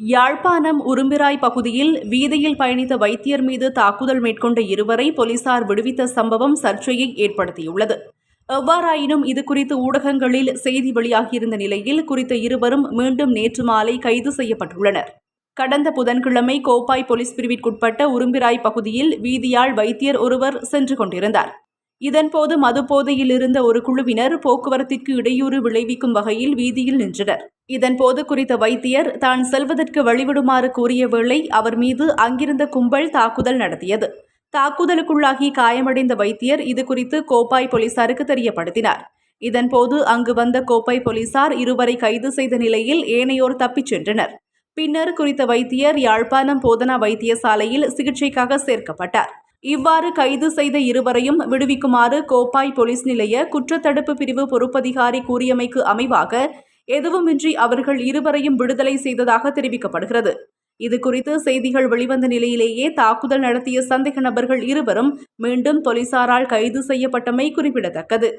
யாழ்ப்பாணம் உரும்பிராய் பகுதியில் வீதியில் பயணித்த வைத்தியர் மீது தாக்குதல் மேற்கொண்ட இருவரை போலீசார் விடுவித்த சம்பவம் சர்ச்சையை ஏற்படுத்தியுள்ளது. எவ்வாறாயினும் இதுகுறித்து ஊடகங்களில் செய்தி வெளியாகியிருந்த நிலையில் குறித்த இருவரும் மீண்டும் நேற்று மாலை கைது செய்யப்பட்டுள்ளனர். கடந்த புதன்கிழமை கோப்பாய் போலீஸ் பிரிவிற்குட்பட்ட உரும்பிராய் பகுதியில் வீதியால் வைத்தியர் ஒருவர் சென்று கொண்டிருந்தார். இதன்போது மதுபோதையில் இருந்த ஒரு குழுவினர் போக்குவரத்திற்கு இடையூறு விளைவிக்கும் வகையில் வீதியில் நின்றனர். இதன்போது குறித்த வைத்தியர் தான் செல்வதற்கு வழிவிடுமாறு கூறிய வேளை அவர் மீது அங்கிருந்த கும்பல் தாக்குதல் நடத்தியது. தாக்குதலுக்குள்ளாகி காயமடைந்த வைத்தியர் இதுகுறித்து கோப்பாய் போலீசாருக்கு தெரியப்படுத்தினார். இதன்போது அங்கு வந்த கோப்பாய் போலீசார் இருவரை கைது செய்த நிலையில் ஏனையோர் தப்பிச் சென்றனர். பின்னர் குறித்த வைத்தியர் யாழ்ப்பாணம் போதனா வைத்தியசாலையில் சிகிச்சைக்காக சேர்க்கப்பட்டார். இவ்வாறு கைது செய்த இருவரையும் விடுவிக்குமாறு கோப்பாய் போலீஸ் நிலைய குற்றத்தடுப்பு பிரிவு பொறுப்பதிகாரி கூறியமைக்கு அமைவாக எதுவுமின்றி அவர்கள் இருவரையும் விடுதலை செய்ததாக தெரிவிக்கப்படுகிறது. இதுகுறித்து செய்திகள் வெளிவந்த நிலையிலேயே தாக்குதல் நடத்திய சந்தேக நபர்கள் இருவரும் மீண்டும் போலீசாரால் கைது செய்யப்பட்டமை குறிப்பிடத்தக்கது.